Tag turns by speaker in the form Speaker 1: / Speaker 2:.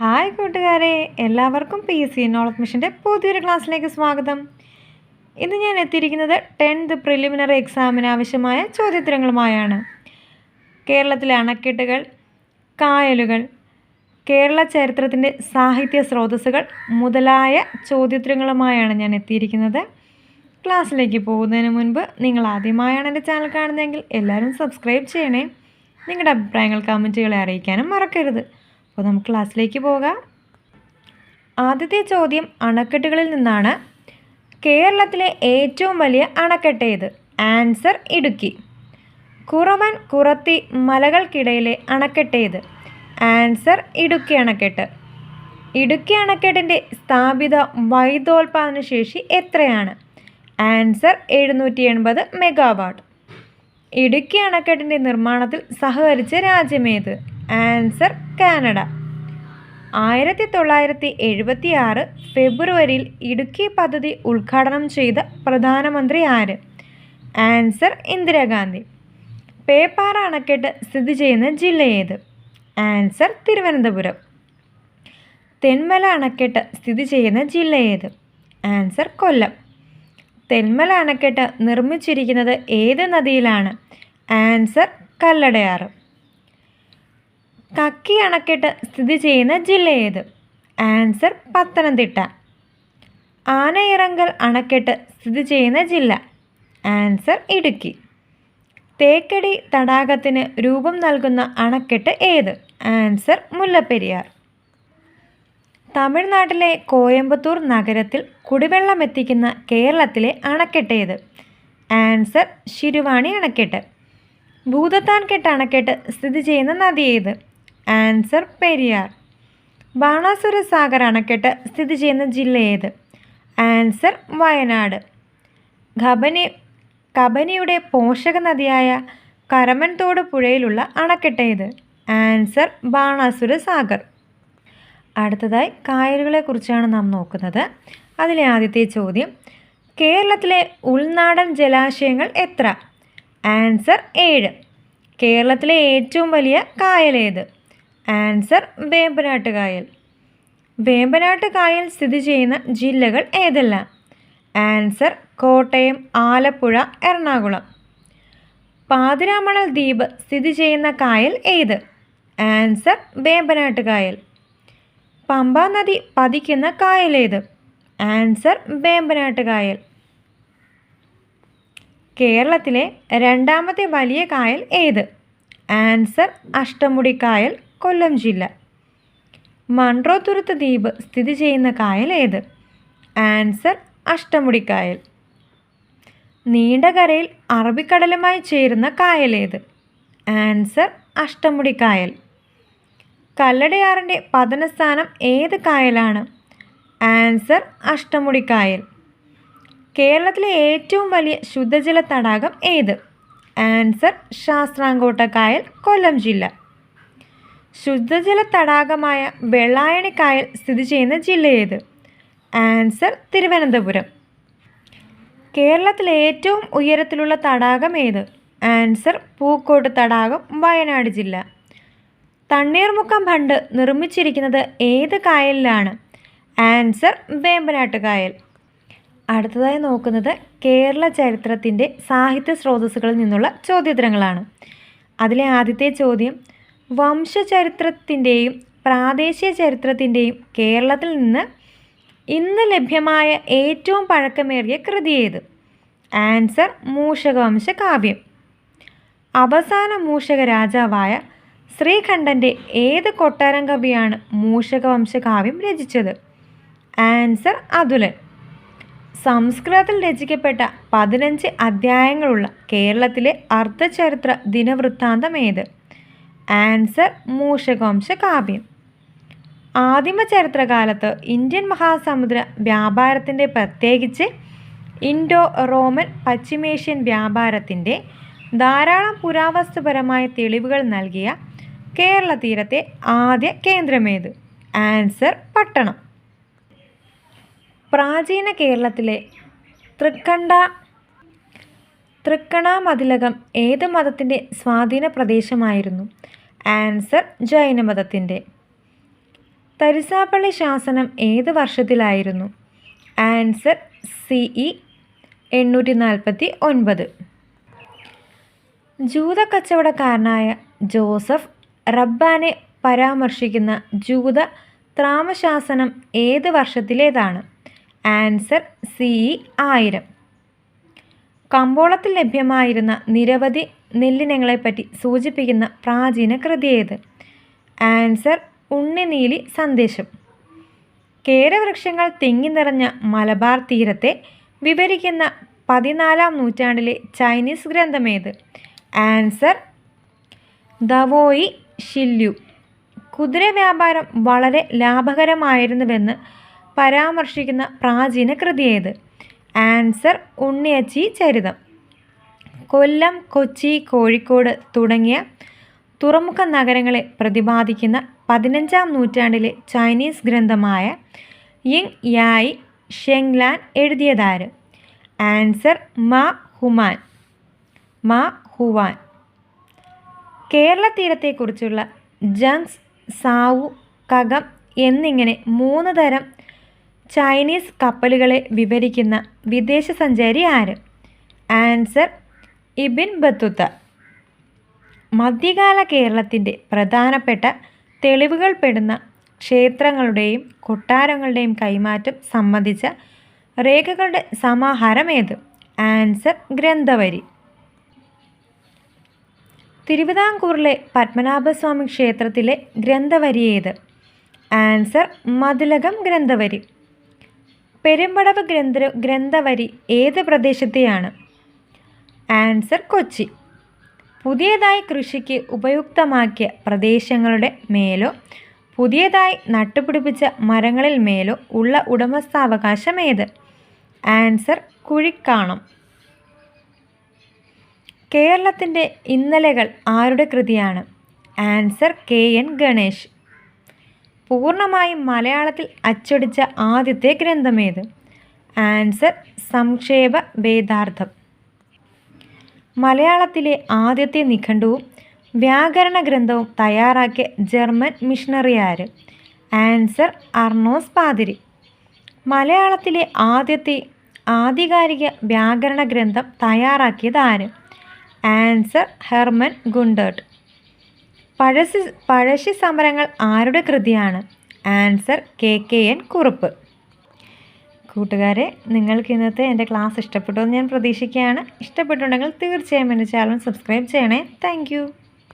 Speaker 1: Hi കൂട്ടുകാരെ എല്ലാവർക്കും P S C knowledge മിഷന്റെ പുതിയൊരു ക്ലാസ്സിലേക്ക് സ്വാഗതം. ഇന്ന് ഞാൻ എത്തിയിരിക്കുന്നത് ടെൻത്ത് പ്രിലിമിനറി എക്സാമിന് ആവശ്യമായ ചോദ്യോത്തരങ്ങളുമായാണ്. കേരളത്തിലെ അണക്കെട്ടുകൾ കായലുകൾ കേരള ചരിത്രത്തിന്റെ സാഹിത്യ സ്രോതസ്സുകൾ മുതലായ ചോദ്യോത്തരങ്ങളുമായാണ് ഞാൻ എത്തിയിരിക്കുന്നത്. ക്ലാസ്സിലേക്ക് പോകുന്നതിന് മുൻപ് നിങ്ങൾ ആദ്യമായാണ് എന്റെ ചാനൽ കാണുന്നതെങ്കിൽ എല്ലാവരും സബ്സ്ക്രൈബ് ചെയ്യണേ. നിങ്ങളുടെ അഭിപ്രായങ്ങൾ കമന്റുകളെ അറിയിക്കാനും മറക്കരുത്. അപ്പോൾ നമുക്ക് ക്ലാസ്സിലേക്ക് പോകാം. ആദ്യത്തെ ചോദ്യം അണക്കെട്ടുകളിൽ നിന്നാണ്. കേരളത്തിലെ ഏറ്റവും വലിയ അണക്കെട്ട് ഏത്? ആൻസർ ഇടുക്കി. കുറവൻ കുറത്തി മലകൾക്കിടയിലെ അണക്കെട്ട് ഏത്? ആൻസർ ഇടുക്കി അണക്കെട്ട്. ഇടുക്കി അണക്കെട്ടിന്റെ സ്ഥാപിത വൈദ്യോൽപാദന ശേഷി എത്രയാണ്? ആൻസർ എഴുന്നൂറ്റി എൺപത് മെഗാവാട്ട്. ഇടുക്കി അണക്കെട്ടിന്റെ നിർമ്മാണത്തിൽ സഹകരിച്ച രാജ്യമേത് ആൻസർ കാനഡ. ആയിരത്തി തൊള്ളായിരത്തി എഴുപത്തി ആറ് ഫെബ്രുവരിയിൽ ഇടുക്കി പദ്ധതി ഉദ്ഘാടനം ചെയ്ത പ്രധാനമന്ത്രി ആര്? ആൻസർ ഇന്ദിരാഗാന്ധി. പേപ്പാറ അണക്കെട്ട് സ്ഥിതി ചെയ്യുന്ന ജില്ല ഏത്? ആൻസർ തിരുവനന്തപുരം. തെന്മല അണക്കെട്ട് സ്ഥിതി ചെയ്യുന്ന ജില്ല ഏത്? ആൻസർ കൊല്ലം. തെന്മല അണക്കെട്ട് നിർമ്മിച്ചിരിക്കുന്നത് ഏത് നദിയിലാണ്? ആൻസർ കല്ലടയാറ്. കക്കി അണക്കെട്ട് സ്ഥിതി ചെയ്യുന്ന ജില്ല ഏത്? ആൻസർ പത്തനംതിട്ട. ആനയിറങ്കൽ അണക്കെട്ട് സ്ഥിതി ചെയ്യുന്ന ജില്ല. ആൻസർ ഇടുക്കി. തേക്കടി തടാകത്തിന് രൂപം നൽകുന്ന അണക്കെട്ട് ഏത്? ആൻസർ മുല്ലപ്പെരിയാർ. തമിഴ്നാട്ടിലെ കോയമ്പത്തൂർ നഗരത്തിൽ കുടിവെള്ളം എത്തിക്കുന്ന കേരളത്തിലെ അണക്കെട്ട് ഏത്? ആൻസർ ശിരുവാണി അണക്കെട്ട്. ഭൂതത്താൻകെട്ട് അണക്കെട്ട് സ്ഥിതി ചെയ്യുന്ന നദി ഏത്? ആൻസർ പെരിയാർ. ബാണാസുര സാഗർ അണക്കെട്ട് സ്ഥിതി ചെയ്യുന്ന ജില്ല ഏത്? ആൻസർ വയനാട്. ഖബനി കബനിയുടെ പോഷക നദിയായ കരമൻതോട് പുഴയിലുള്ള അണക്കെട്ട് ഏത്? ആൻസർ ബാണാസുര സാഗർ. അടുത്തതായി കായലുകളെക്കുറിച്ചാണ് നാം നോക്കുന്നത്. അതിലെ ആദ്യത്തെ ചോദ്യം കേരളത്തിലെ ഉൾനാടൻ ജലാശയങ്ങൾ എത്ര? ആൻസർ ഏഴ്. കേരളത്തിലെ ഏറ്റവും വലിയ കായലേത് ആൻസർ വേമ്പനാട്ട് കായൽ വേമ്പനാട്ട് കായൽ സ്ഥിതി ചെയ്യുന്ന ജില്ലകൾ ഏതെല്ലാം? ആൻസർ കോട്ടയം ആലപ്പുഴ എറണാകുളം. പാതിരാമണൽ ദ്വീപ് സ്ഥിതി ചെയ്യുന്ന കായൽ ഏത്? ആൻസർ വേമ്പനാട്ട് കായൽ പമ്പ നദി പതിക്കുന്ന കായൽ ഏത്? ആൻസർ വേമ്പനാട്ട് കായൽ കേരളത്തിലെ രണ്ടാമത്തെ വലിയ കായൽ ഏത്? ആൻസർ അഷ്ടമുടി കായൽ കൊല്ലം ജില്ല. മൺട്രോത്തുരുത്ത് ദ്വീപ് സ്ഥിതി ചെയ്യുന്ന കായൽ ഏത്? ആൻസർ അഷ്ടമുടിക്കായൽ. നീണ്ടകരയിൽ അറബിക്കടലുമായി ചേരുന്ന കായൽ ഏത്? ആൻസർ അഷ്ടമുടിക്കായൽ. കല്ലടയാറിന്റെ പതനസ്ഥാനം ഏത് കായലാണ്? ആൻസർ അഷ്ടമുടിക്കായൽ. കേരളത്തിലെ ഏറ്റവും വലിയ ശുദ്ധജല തടാകം ഏത്? ആൻസർ ശാസ്ത്രാംകോട്ട കായൽ കൊല്ലം ജില്ല. ശുദ്ധജല തടാകമായ വെള്ളായണി കായൽ സ്ഥിതി ചെയ്യുന്ന ജില്ല ഏത് ആൻസർ തിരുവനന്തപുരം. കേരളത്തിലെ ഏറ്റവും ഉയരത്തിലുള്ള തടാകം ഏത്? ആൻസർ പൂക്കോട്ട് തടാകം വയനാട് ജില്ല. തണ്ണീർമുക്കം ഫണ്ട് നിർമ്മിച്ചിരിക്കുന്നത് ഏത് കായലിലാണ്? ആൻസർ വേമ്പനാട്ട് കായൽ അടുത്തതായി നോക്കുന്നത് കേരള ചരിത്രത്തിന്റെ സാഹിത്യ സ്രോതസ്സുകളിൽ നിന്നുള്ള ചോദ്യോത്തരങ്ങളാണ്. അതിലെ ആദ്യത്തെ ചോദ്യം വംശചരിത്രത്തിന്റെയും പ്രാദേശിക ചരിത്രത്തിന്റെയും കേരളത്തിൽ നിന്ന് ഇന്ന് ലഭ്യമായ ഏറ്റവും പഴക്കമേറിയ കൃതി ഏത്? ആൻസർ മൂഷകവംശ കാവ്യം. അവസാന മൂഷക രാജാവായ ശ്രീകണ്ഠന്റെ ഏത് കൊട്ടാരം കവിയാണ് മൂഷകവംശ കാവ്യം രചിച്ചത്? ആൻസർ അതുലൻ. സംസ്കൃതത്തിൽ രചിക്കപ്പെട്ട പതിനഞ്ച് അധ്യായങ്ങളുള്ള കേരളത്തിലെ അർദ്ധചരിത്ര ദിനവൃത്താന്തം ഏത്? ആൻസർ മൂഷകവംശ കാവ്യം. ആദിമ ചരിത്രകാലത്ത് ഇന്ത്യൻ മഹാസമുദ്ര വ്യാപാരത്തിന്റെ പ്രത്യേകിച്ച് ഇൻഡോ റോമൻ പശ്ചിമേഷ്യൻ വ്യാപാരത്തിന്റെ ധാരാളം പുരാവസ്തുപരമായ തെളിവുകൾ നൽകിയ കേരള തീരത്തെ ആദ്യ കേന്ദ്രമേത്? ആൻസർ പട്ടണം. പ്രാചീന കേരളത്തിലെ തൃക്കണ്ട തൃക്കണാമതിലകം ഏത് മതത്തിന്റെ സ്വാധീന പ്രദേശമായിരുന്നു ആൻസർ ജൈനമതത്തിന്റെ തരിസാപ്പള്ളി ശാസനം ഏത് വർഷത്തിലായിരുന്നു? ആൻസർ സി ഇ എണ്ണൂറ്റി നാൽപ്പത്തി ഒൻപത് ജൂത കച്ചവടക്കാരനായ ജോസഫ് റബ്ബാനെ പരാമർശിക്കുന്ന ജൂത ത്രാമശാസനം ഏത് വർഷത്തിലേതാണ്? ആൻസർ സി ഇ ആയിരം. കമ്പോളത്തിൽ ലഭ്യമായിരുന്ന നിരവധി നെല്ലിനങ്ങളെപ്പറ്റി സൂചിപ്പിക്കുന്ന പ്രാചീന കൃതി ഏത്? ആൻസർ ഉണ്ണിനീലി സന്ദേശം. കേരവൃക്ഷങ്ങൾ തിങ്ങി നിറഞ്ഞ മലബാർ തീരത്തെ വിവരിക്കുന്ന പതിനാലാം നൂറ്റാണ്ടിലെ ചൈനീസ് ഗ്രന്ഥമേത് ആൻസർ ദവോയി ഷില്യു. കുതിര വ്യാപാരം വളരെ ലാഭകരമായിരുന്നുവെന്ന് പരാമർശിക്കുന്ന പ്രാചീന കൃതി ഏത്? ആൻസർ ഉണ്ണിയച്ചി ചരിതം. കൊല്ലം കൊച്ചി കോഴിക്കോട് തുടങ്ങിയ തുറമുഖ നഗരങ്ങളെ പ്രതിപാദിക്കുന്ന പതിനഞ്ചാം നൂറ്റാണ്ടിലെ ചൈനീസ് ഗ്രന്ഥമായ Ying Yai Shenglan എഴുതിയതാര്? Answer Ma Huan. Ma Huan. Kerala തീരത്തെക്കുറിച്ചുള്ള Jung's സാവു കകം എന്നിങ്ങനെ മൂന്ന് തരം ചൈനീസ് കപ്പലുകളെ വിവരിക്കുന്ന വിദേശ സഞ്ചാരി ആര്? Answer Ibn Battuta. മധ്യകാല കേരളത്തിന്റെ പ്രധാനപ്പെട്ട തെളിവുകൾ പെടുന്ന ക്ഷേത്രങ്ങളുടെയും കൊട്ടാരങ്ങളുടെയും കൈമാറ്റം സംബന്ധിച്ച രേഖകളുടെ സമാഹാരം ഏത്? ആൻസർ ഗ്രന്ഥവരി. തിരുവിതാംകൂറിലെ പത്മനാഭസ്വാമി ക്ഷേത്രത്തിലെ ഗ്രന്ഥവരി ഏത്? ആൻസർ മതിലകം ഗ്രന്ഥവരി. പെരുമ്പടവ് ഗ്രന്ഥ ഗ്രന്ഥവരി ഏത് പ്രദേശത്തെയാണ്? ആൻസർ കൊച്ചി. പുതിയതായി കൃഷിക്ക് ഉപയുക്തമാക്കിയ പ്രദേശങ്ങളുടെ മേലോ പുതിയതായി നട്ടുപിടിപ്പിച്ച മരങ്ങളിൽ മേലോ ഉള്ള ഉടമസ്ഥാവകാശം ഏത്? ആൻസർ കുഴിക്കാണം. കേരളത്തിന്റെ ഇന്നലകൾ ആരുടെ കൃതിയാണ്? ആൻസർ കെ എൻ ഗണേഷ്. പൂർണമായും മലയാളത്തിൽ അച്ചടിച്ച ആദ്യത്തെ ഗ്രന്ഥമേത് ആൻസർ സംക്ഷേപ വേദാർത്ഥം. മലയാളത്തിലെ ആദ്യത്തെ നിഘണ്ടുവും വ്യാകരണ ഗ്രന്ഥവും തയ്യാറാക്കിയ ജർമ്മൻ മിഷണറി ആര്? ആൻസർ അർണോസ് പാതിരി. മലയാളത്തിലെ ആദ്യത്തെ ആധികാരിക വ്യാകരണ ഗ്രന്ഥം തയ്യാറാക്കിയത് ആര്? Answer Hermann Gundert. Pazhassi Pazhassi സമരങ്ങൾ ആരുടെ കൃതിയാണ്? Answer K K N Kurup. കൂട്ടുകാരെ നിങ്ങൾക്ക് ഇന്നത്തെ എന്റെ ക്ലാസ് ഇഷ്ടപ്പെട്ടു എന്ന് ഞാൻ പ്രതീക്ഷിക്കുകയാണ്. ഇഷ്ടപ്പെട്ടുണ്ടെങ്കിൽ തീർച്ചയായും എന്റെ ചാനൽ സബ്സ്ക്രൈബ് ചെയ്യണേ. താങ്ക്